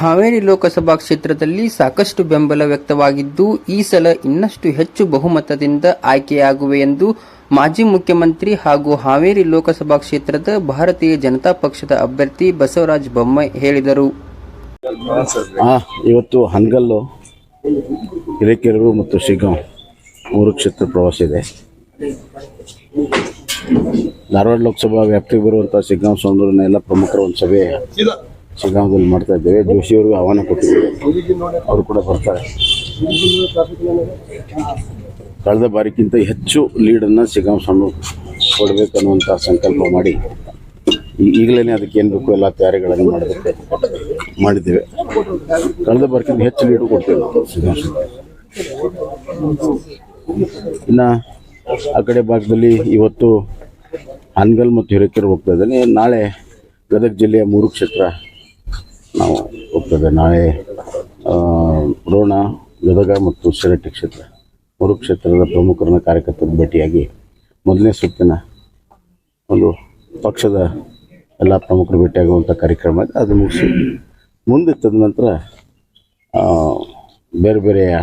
ಹಾವೇರಿ ಲೋಕಸಭಾ ಕ್ಷೇತ್ರದಲ್ಲಿ ಸಾಕಷ್ಟು ಬೆಂಬಲ ವ್ಯಕ್ತವಾಗಿದ್ದು, ಈ ಸಲ ಇನ್ನಷ್ಟು ಹೆಚ್ಚು ಬಹುಮತದಿಂದ ಆಯ್ಕೆಯಾಗುವೆ ಎಂದು ಮಾಜಿ ಮುಖ್ಯಮಂತ್ರಿ ಹಾಗೂ ಹಾವೇರಿ ಲೋಕಸಭಾ ಕ್ಷೇತ್ರದ ಭಾರತೀಯ ಜನತಾ ಪಕ್ಷದ ಅಭ್ಯರ್ಥಿ ಬಸವರಾಜ ಬೊಮ್ಮಾಯಿ ಹೇಳಿದರು. ಇವತ್ತು ಹನಗಲ್ಲು, ಹಿರೇಕೆರೂರು ಮತ್ತು ಶಿಗ್ಗಾಂವ್ ಮೂರು ಕ್ಷೇತ್ರ ಪ್ರವಾಸ ಇದೆ. ಧಾರವಾಡ ಲೋಕಸಭಾ ವ್ಯಾಪ್ತಿಗೆ ಬರುವಂಥ ಶಿಗ್ಗಾಂವ್, ಸೌಂದರ್ಯನ ಎಲ್ಲ ಪ್ರಮುಖರ ಒಂದು ಸಭೆ ಶಿಗ್ಗಾಂವದಲ್ಲಿ ಮಾಡ್ತಾ ಇದ್ದೇವೆ. ಜೋಶಿಯವ್ರಿಗೂ ಆಹ್ವಾನ ಕೊಟ್ಟಿದ್ದೇವೆ. ಅವರು ಕೂಡ ಬರ್ತಾರೆ. ಕಳೆದ ಬಾರಿಗಿಂತ ಹೆಚ್ಚು ಲೀಡನ್ನು ಶಿಗ್ಗಾಂವ್ ಸಣ್ಣ ಕೊಡಬೇಕು ಅನ್ನುವಂಥ ಸಂಕಲ್ಪ ಮಾಡಿ ಈಗಲೇ ಅದಕ್ಕೆ ಏನು ಬೇಕು ಎಲ್ಲ ತಯಾರಿಗಳನ್ನು ಮಾಡಬೇಕು ಮಾಡಿದ್ದೇವೆ. ಕಳೆದ ಬಾರಿಗಿಂತ ಹೆಚ್ಚು ಲೀಡು ಕೊಡ್ತೇವೆ ನಾವು ಶಿಗ್ಗಾಂವ್ ಇನ್ನು ಆ ಕಡೆ ಭಾಗದಲ್ಲಿ ಇವತ್ತು ಹಾನಗಲ್ ಮತ್ತು ಹಿರೇಕೆರೆ ಹೋಗ್ತಾ ಇದ್ದಾನೆ. ನಾಳೆ ಗದಗ ಜಿಲ್ಲೆಯ ಮೂರು ಕ್ಷೇತ್ರ ನಾವು ಹೋಗ್ತದೆ ನಾಳೆ ರೋಣ ಗದಗ ಮತ್ತು ಶಿರಟ್ಟಿ ಕ್ಷೇತ್ರ ಮೂರು ಕ್ಷೇತ್ರದ ಪ್ರಮುಖರನ್ನ ಕಾರ್ಯಕರ್ತರು ಭೇಟಿಯಾಗಿ ಮೊದಲನೇ ಸುತ್ತಿನ ಒಂದು ಪಕ್ಷದ ಎಲ್ಲ ಪ್ರಮುಖರು ಭೇಟಿಯಾಗುವಂಥ ಕಾರ್ಯಕ್ರಮ ಇದೆ. ಅದು ಮುಗಿಸಿ ಮುಂದೆ ತದನಂತರ ಬೇರೆ ಬೇರೆಯ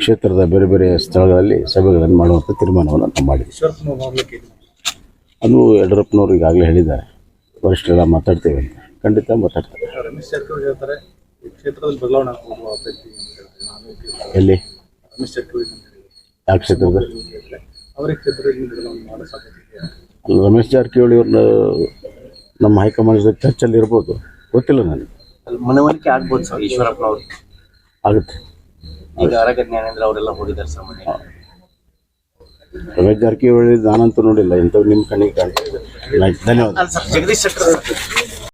ಕ್ಷೇತ್ರದ ಬೇರೆ ಬೇರೆ ಸ್ಥಳಗಳಲ್ಲಿ ಸಭೆಗಳನ್ನು ಮಾಡುವಂಥ ತೀರ್ಮಾನವನ್ನು ನಾವು ಮಾಡಿದ್ದೀವಿ. ಅದು ಯಡಿಯೂರಪ್ಪನವರು ಈಗಾಗಲೇ ಹೇಳಿದ್ದಾರೆ. ವರಿಷ್ಠರೆಲ್ಲ ಮಾತಾಡ್ತೇವೆ ಅಂತ. ಖಂಡಿತ ಮಾತಾಡ್ತೇವೆ. ರಮೇಶ್ ಜಾರಕಿಹೊಳಿ ಹೇಳ್ತಾರೆ ಈ ಕ್ಷೇತ್ರದಲ್ಲಿ ಬದಲಾವಣೆ ಆಗ್ಬೋದು ಅಭ್ಯರ್ಥಿ ಅಂತ ಹೇಳ್ತಾರೆ. ನಾನು ಎಲ್ಲಿ? ರಮೇಶ್ ಜಾರಕಿಹೊಳಿ ಅಂತ ಹೇಳಿದ್ರು ಯಾವ ಕ್ಷೇತ್ರದ? ಅವರೇ ಕ್ಷೇತ್ರದಲ್ಲಿ ಬದಲಾವಣೆ ಮಾಡೋ ಸಾಧ್ಯತೆ ಇದೆಯಾ ಅಲ್ಲಿ ರಮೇಶ್ ಜಾರಕಿಹೊಳಿ ಅವ್ರನ್ನ ನಮ್ಮ ಹೈಕಮಾಂಡ್ ಜೊತೆ ಚರ್ಚಲ್ಲಿ ಇರ್ಬೋದು. ಗೊತ್ತಿಲ್ಲ ನನಗೆ. ಅಲ್ಲಿ ಮನವರಿಕೆ ಆಗ್ಬೋದು ಸರ್ ಈಶ್ವರಪ್ಪನವ್ರು ಆಗುತ್ತೆ. ಈಗ ಅರಗ ಜ್ಞಾನೇಂದ್ರ ಅವರೆಲ್ಲ ಹೋಗಿದ್ದಾರೆ ಸರ್ ಮನೆ ರಮೇಶ್ ಜಾರಕಿಹೊಳಿ ನಾನಂತೂ ನೋಡಿಲ್ಲ ಇಂಥವು ನಿಮ್ಮ ಕಣ್ಣಿಗೆ ಕಾಣ್ತದೆ ಧನ್ಯವಾದ ಅಲ್ಲ ಸರ್ ಜಗದೀಶ್ ಶೆಟ್ಟರ್